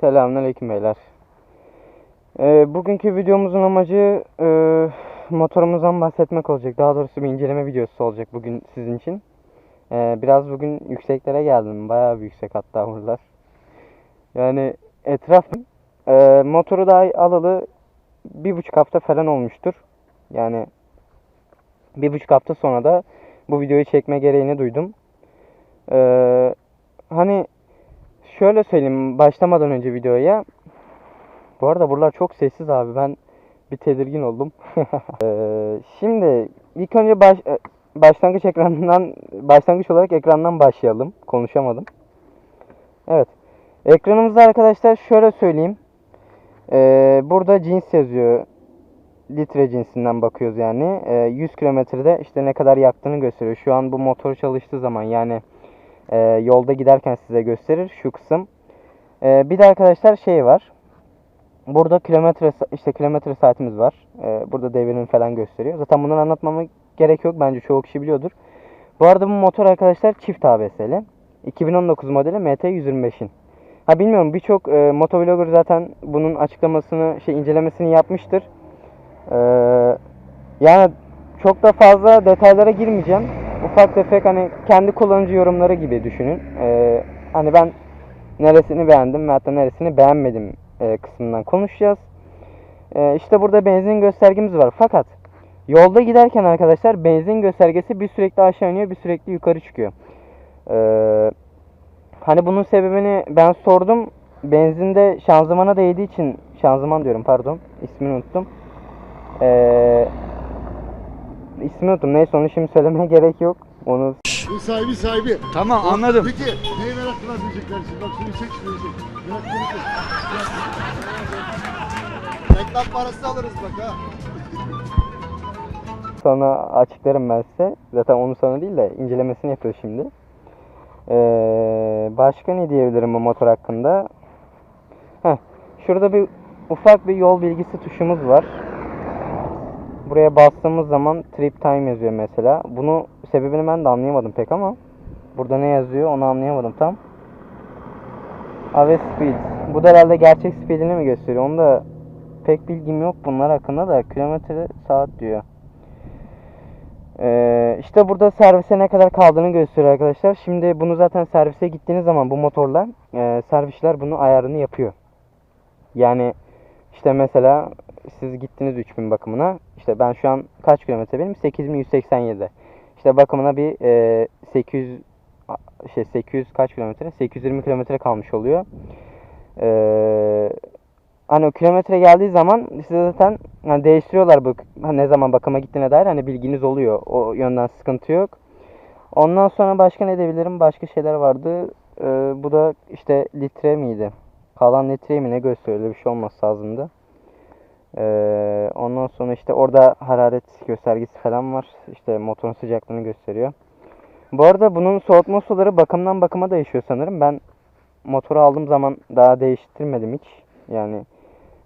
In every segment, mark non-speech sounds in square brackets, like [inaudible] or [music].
Selamünaleyküm beyler. Ee, bugünkü videomuzun amacı e, motorumuzdan bahsetmek olacak. Daha doğrusu bir inceleme videosu olacak bugün sizin için. Ee, biraz bugün yükseklere geldim. Bayağı bir yüksek hatta buralar. Yani etraf e, motoru daha alalı bir buçuk hafta falan olmuştur. Yani bir buçuk hafta sonra da bu videoyu çekme gereğini duydum. Ee, hani şöyle söyleyeyim başlamadan önce videoya. Bu arada buralar çok sessiz abi. Ben bir tedirgin oldum. [laughs] Ee, şimdi ilk önce baş, e, başlangıç ekranından başlangıç olarak ekrandan başlayalım. Konuşamadım. Evet. Ekranımızda arkadaşlar şöyle söyleyeyim. Ee, burada cins yazıyor. Litre cinsinden bakıyoruz yani. Ee, 100 kilometrede işte ne kadar yaktığını gösteriyor. Şu an bu motor çalıştığı zaman yani e, yolda giderken size gösterir şu kısım. E, bir de arkadaşlar şey var. Burada kilometre işte kilometre saatimiz var. E, burada devrimi falan gösteriyor. Zaten bunları anlatmama gerek yok. Bence çoğu kişi biliyordur. Bu arada bu motor arkadaşlar çift ABS'li. 2019 modeli MT125'in. Ha bilmiyorum birçok e, motovlogger zaten bunun açıklamasını şey incelemesini yapmıştır. E, yani çok da fazla detaylara girmeyeceğim. Ufak tefek hani kendi kullanıcı yorumları gibi düşünün. Ee, hani ben neresini beğendim ve hatta neresini beğenmedim e, kısmından konuşacağız. Ee, işte burada benzin göstergemiz var. Fakat yolda giderken arkadaşlar benzin göstergesi bir sürekli aşağı iniyor bir sürekli yukarı çıkıyor. Ee, hani bunun sebebini ben sordum. Benzinde şanzımana değdiği için şanzıman diyorum pardon ismini unuttum. Ee, ismini unuttum. Neyse onu şimdi söylemeye [laughs] gerek yok. Onu Bu sahibi sahibi. Tamam anladım. Peki neye meraklılar diyecekler şimdi. Bak şunu çek şunu çek. Bunu çek. Reklam parası alırız bak ha. [laughs] sonra açıklarım ben size. Zaten onu sonra değil de incelemesini yapıyoruz şimdi. Ee, başka ne diyebilirim bu motor hakkında? Heh, şurada bir ufak bir yol bilgisi tuşumuz var. Buraya bastığımız zaman trip time yazıyor mesela. Bunu sebebini ben de anlayamadım pek ama burada ne yazıyor onu anlayamadım tam. Ave speed. Bu da herhalde gerçek speedini mi gösteriyor? Onu da pek bilgim yok bunlar hakkında da kilometre saat diyor. Ee, işte burada servise ne kadar kaldığını gösteriyor arkadaşlar. Şimdi bunu zaten servise gittiğiniz zaman bu motorla e, servisler bunu ayarını yapıyor. Yani işte mesela siz gittiniz 3000 bakımına. İşte ben şu an kaç kilometre benim? 8187. İşte bakımına bir e, 800 a- şey 800 kaç kilometre? 820 kilometre kalmış oluyor. Ee, hani o kilometre geldiği zaman size zaten hani değiştiriyorlar bu hani ne zaman bakıma gittiğine dair hani bilginiz oluyor. O yönden sıkıntı yok. Ondan sonra başka ne edebilirim? Başka şeyler vardı. Ee, bu da işte litre miydi? Kalan litre mi ne gösteriyor? Öyle bir şey olması lazımdı. Ee, ondan sonra işte orada hararet göstergesi falan var. İşte motorun sıcaklığını gösteriyor. Bu arada bunun soğutma suları bakımdan bakıma değişiyor sanırım. Ben motoru aldığım zaman daha değiştirmedim hiç. Yani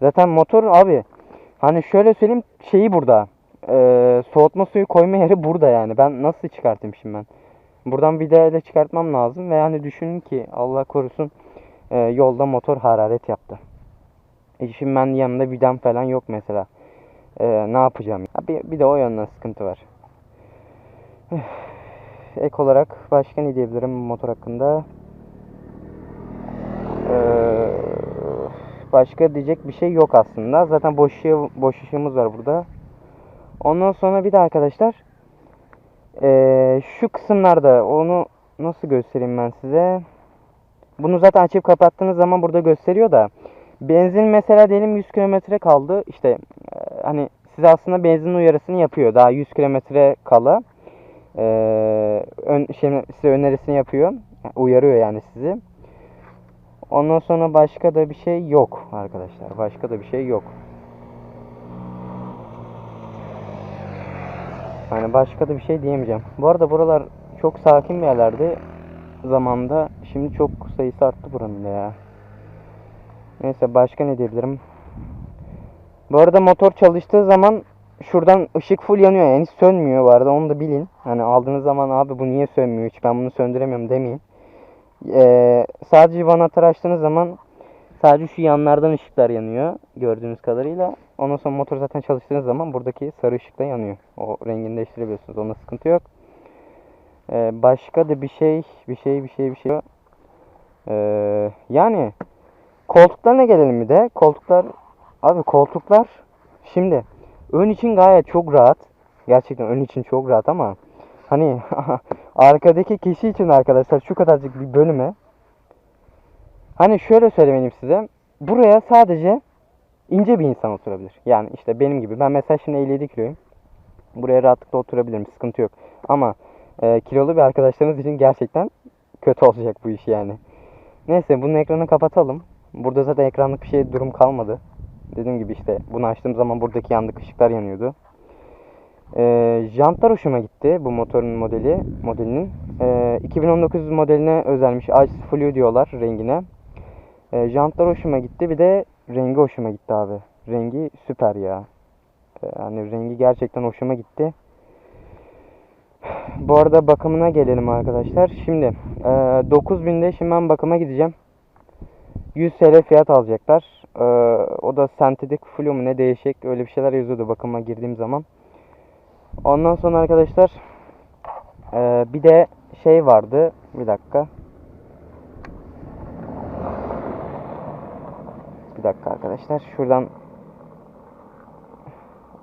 zaten motor abi hani şöyle söyleyeyim şeyi burada. Ee, soğutma suyu koyma yeri burada yani. Ben nasıl çıkartayım şimdi ben? Buradan vidayla çıkartmam lazım ve yani düşünün ki Allah korusun e, yolda motor hararet yaptı. E şimdi ben yanımda vidam falan yok mesela. E, ne yapacağım? Bir, bir de o yönden sıkıntı var. [sighs] Ek olarak başka ne diyebilirim motor hakkında? Ee, başka diyecek bir şey yok aslında. Zaten boş, ışığı, boş ışığımız var burada. Ondan sonra bir de arkadaşlar ee, şu kısımlarda onu nasıl göstereyim ben size? Bunu zaten açıp kapattığınız zaman burada gösteriyor da benzin mesela diyelim 100 kilometre kaldı. İşte e, hani size aslında benzin uyarısını yapıyor. Daha 100 kilometre kala. Ee, ön, şey, size önerisini yapıyor. Uyarıyor yani sizi. Ondan sonra başka da bir şey yok arkadaşlar. Başka da bir şey yok. Yani başka da bir şey diyemeyeceğim. Bu arada buralar çok sakin bir yerlerdi zamanda. Şimdi çok sayısı arttı buranın ya. Neyse başka ne diyebilirim? Bu arada motor çalıştığı zaman şuradan ışık full yanıyor yani sönmüyor bu arada onu da bilin. Hani aldığınız zaman abi bu niye sönmüyor hiç ben bunu söndüremiyorum demeyin. Ee, sadece vanatarı açtığınız zaman Sadece şu yanlardan ışıklar yanıyor gördüğünüz kadarıyla. Ondan sonra motor zaten çalıştığınız zaman buradaki sarı ışık da yanıyor. O rengini değiştirebiliyorsunuz. Onda sıkıntı yok. Ee, başka da bir şey, bir şey, bir şey, bir şey. Ee, yani koltuklarına gelelim bir de. Koltuklar, abi koltuklar şimdi ön için gayet çok rahat. Gerçekten ön için çok rahat ama hani [laughs] arkadaki kişi için arkadaşlar şu kadarcık bir bölüme Hani şöyle söylemeliyim size. Buraya sadece ince bir insan oturabilir. Yani işte benim gibi. Ben mesela şimdi 57 kiloyum. Buraya rahatlıkla oturabilirim. Sıkıntı yok. Ama e, kilolu bir arkadaşlarınız için gerçekten kötü olacak bu iş yani. Neyse bunun ekranı kapatalım. Burada zaten ekranlık bir şey durum kalmadı. Dediğim gibi işte bunu açtığım zaman buradaki yandık ışıklar yanıyordu. E, jantlar hoşuma gitti bu motorun modeli modelinin. E, 2019 modeline özelmiş Ice Flu diyorlar rengine. E, jantlar hoşuma gitti. Bir de rengi hoşuma gitti abi. Rengi süper ya. Yani rengi gerçekten hoşuma gitti. Bu arada bakımına gelelim arkadaşlar. Şimdi e, 9000'de şimdi ben bakıma gideceğim. 100 TL fiyat alacaklar. E, o da sentetik flu mu ne değişik öyle bir şeyler yazıyordu bakıma girdiğim zaman. Ondan sonra arkadaşlar e, bir de şey vardı. Bir dakika. Bir dakika arkadaşlar. Şuradan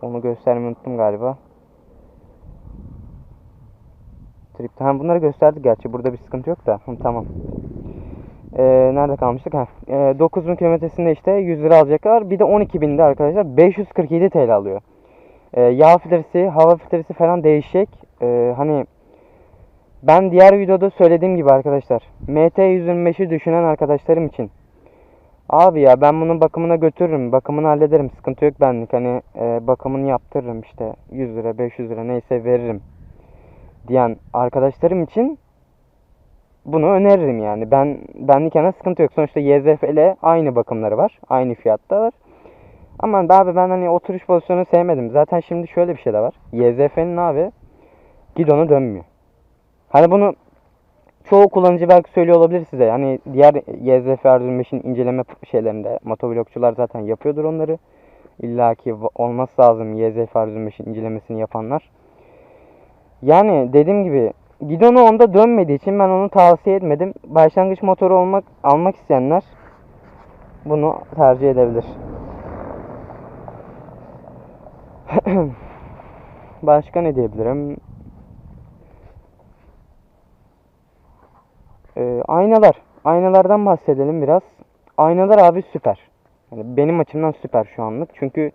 onu göstermeyi unuttum galiba. Trip. Ha, bunları gösterdik gerçi. Burada bir sıkıntı yok da. Hı, tamam. Ee, nerede kalmıştık? Ha. Ee, 9000 kilometresinde işte 100 lira alacaklar. Bir de 12.000'de arkadaşlar 547 TL alıyor. Ee, yağ filtresi, hava filtresi falan değişecek. Ee, hani ben diğer videoda söylediğim gibi arkadaşlar. MT125'i düşünen arkadaşlarım için Abi ya ben bunun bakımına götürürüm. Bakımını hallederim. Sıkıntı yok benlik. Hani e, bakımını yaptırırım işte 100 lira 500 lira neyse veririm diyen arkadaşlarım için bunu öneririm yani. Ben benlik yana sıkıntı yok. Sonuçta YZF ile aynı bakımları var. Aynı fiyattalar. Ama abi ben hani oturuş pozisyonu sevmedim. Zaten şimdi şöyle bir şey de var. YZF'nin abi gidonu dönmüyor. Hani bunu çoğu kullanıcı belki söylüyor olabilir size. Yani diğer YZF R25'in inceleme şeylerinde motovlogçular zaten yapıyordur onları. İlla ki olması lazım YZF R25'in incelemesini yapanlar. Yani dediğim gibi gidonu onda dönmediği için ben onu tavsiye etmedim. Başlangıç motoru olmak almak isteyenler bunu tercih edebilir. [clears throat] Başka ne diyebilirim? Ee, aynalar. Aynalardan bahsedelim biraz. Aynalar abi süper. Yani benim açımdan süper şu anlık. Çünkü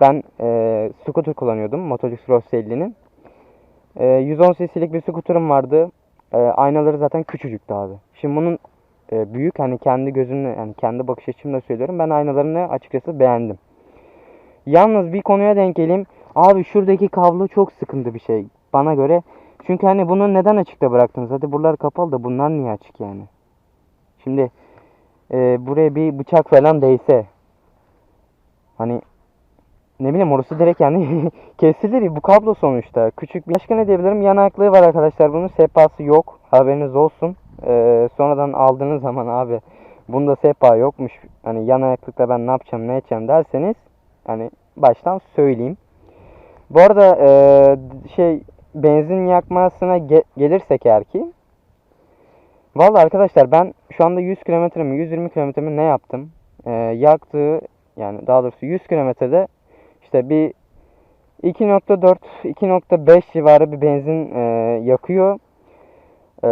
ben e, scooter kullanıyordum. Motolux Rose 50'nin. E, 110 cc'lik bir scooter'ım vardı. E, aynaları zaten küçücüktü abi. Şimdi bunun e, büyük hani kendi gözümle yani kendi bakış açımla söylüyorum. Ben aynalarını açıkçası beğendim. Yalnız bir konuya denk geleyim. Abi şuradaki kablo çok sıkıntı bir şey bana göre. Çünkü hani bunu neden açıkta bıraktınız? Hadi buralar kapalı da bunlar niye açık yani? Şimdi e, buraya bir bıçak falan değse hani ne bileyim orası direkt yani [laughs] kesilir bu kablo sonuçta. Küçük bir başka ne diyebilirim? Yanaklığı var arkadaşlar. Bunun sehpası yok. Haberiniz olsun. E, sonradan aldığınız zaman abi bunda sehpa yokmuş. Hani yan ayaklıkla ben ne yapacağım ne edeceğim derseniz hani baştan söyleyeyim. Bu arada e, şey benzin yakmasına ge- gelirsek eğer ki Vallahi arkadaşlar ben şu anda 100 kilometre mi 120 kilometre mi ne yaptım? Ee, yaktığı yani daha doğrusu 100 kilometrede işte bir 2.4 2.5 civarı bir benzin e, yakıyor. Ee,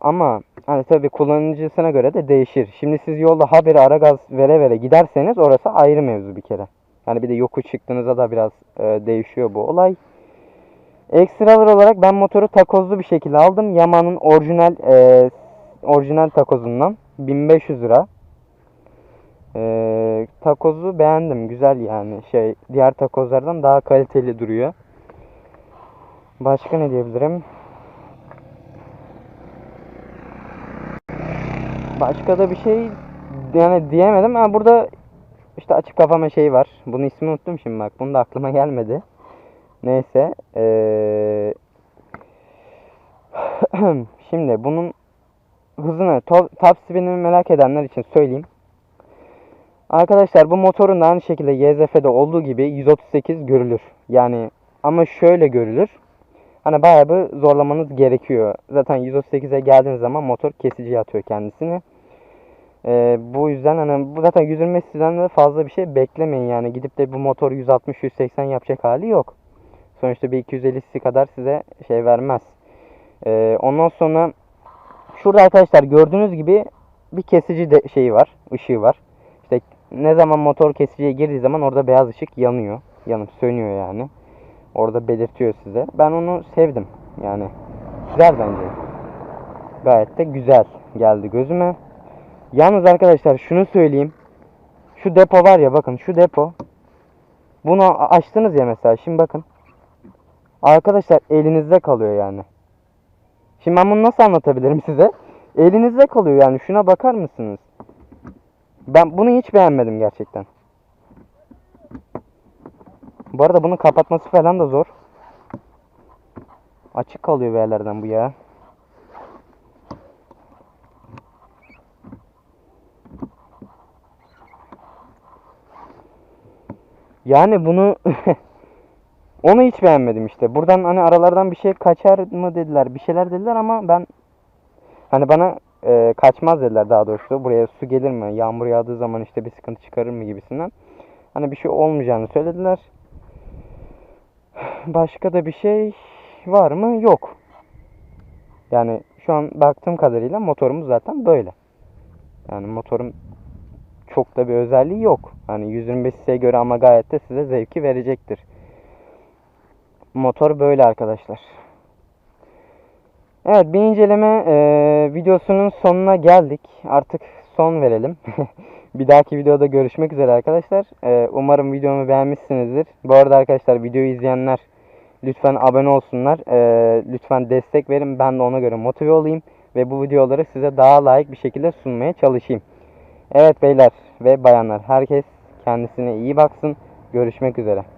ama hani tabii kullanıcısına göre de değişir. Şimdi siz yolda haberi ara gaz vere vere giderseniz orası ayrı mevzu bir kere. Yani bir de yokuş çıktığınızda da biraz e, değişiyor bu olay. Ekstralar olarak ben motoru takozlu bir şekilde aldım. Yamaha'nın orijinal e, orijinal takozundan 1500 lira. E, takozu beğendim. Güzel yani. Şey diğer takozlardan daha kaliteli duruyor. Başka ne diyebilirim? Başka da bir şey yani diyemedim. Ha burada işte açık kafama şey var. Bunun ismini unuttum şimdi bak. Bunu da aklıma gelmedi. Neyse. eee, [clears throat] Şimdi bunun hızını, to- top speedini merak edenler için söyleyeyim. Arkadaşlar bu motorun da aynı şekilde YZF'de olduğu gibi 138 görülür. Yani ama şöyle görülür. Hani bayağı bir zorlamanız gerekiyor. Zaten 138'e geldiğiniz zaman motor kesici atıyor kendisini. Ee, bu yüzden hani bu zaten 120 sizden de fazla bir şey beklemeyin yani. Gidip de bu motor 160-180 yapacak hali yok. Sonuçta bir 250 cc kadar size şey vermez. Ee, ondan sonra şurada arkadaşlar gördüğünüz gibi bir kesici de şeyi var, ışığı var. Ne zaman motor kesiciye girdiği zaman orada beyaz ışık yanıyor. Yanıp sönüyor yani. Orada belirtiyor size. Ben onu sevdim. Yani güzel bence. Gayet de güzel geldi gözüme. Yalnız arkadaşlar şunu söyleyeyim. Şu depo var ya bakın şu depo. Bunu açtınız ya mesela şimdi bakın. Arkadaşlar elinizde kalıyor yani. Şimdi ben bunu nasıl anlatabilirim [laughs] size? Elinizde kalıyor yani şuna bakar mısınız? Ben bunu hiç beğenmedim gerçekten. Bu arada bunu kapatması falan da zor. Açık kalıyor bir yerlerden bu ya. Yani bunu [laughs] onu hiç beğenmedim işte. Buradan hani aralardan bir şey kaçar mı dediler. Bir şeyler dediler ama ben hani bana e, kaçmaz dediler daha doğrusu. Buraya su gelir mi? Yağmur yağdığı zaman işte bir sıkıntı çıkarır mı gibisinden. Hani bir şey olmayacağını söylediler. [sighs] Başka da bir şey var mı? Yok. Yani şu an baktığım kadarıyla motorumuz zaten böyle. Yani motorum çok da bir özelliği yok. Hani 125 cc'ye göre ama gayet de size zevki verecektir. Motor böyle arkadaşlar. Evet bir inceleme eee, videosunun sonuna geldik. Artık son verelim. [laughs] bir dahaki videoda görüşmek üzere arkadaşlar. Eee, umarım videomu beğenmişsinizdir. Bu arada arkadaşlar videoyu izleyenler lütfen abone olsunlar. Eee, lütfen destek verin. Ben de ona göre motive olayım. Ve bu videoları size daha layık bir şekilde sunmaya çalışayım. Evet beyler ve bayanlar herkes kendisine iyi baksın. Görüşmek üzere.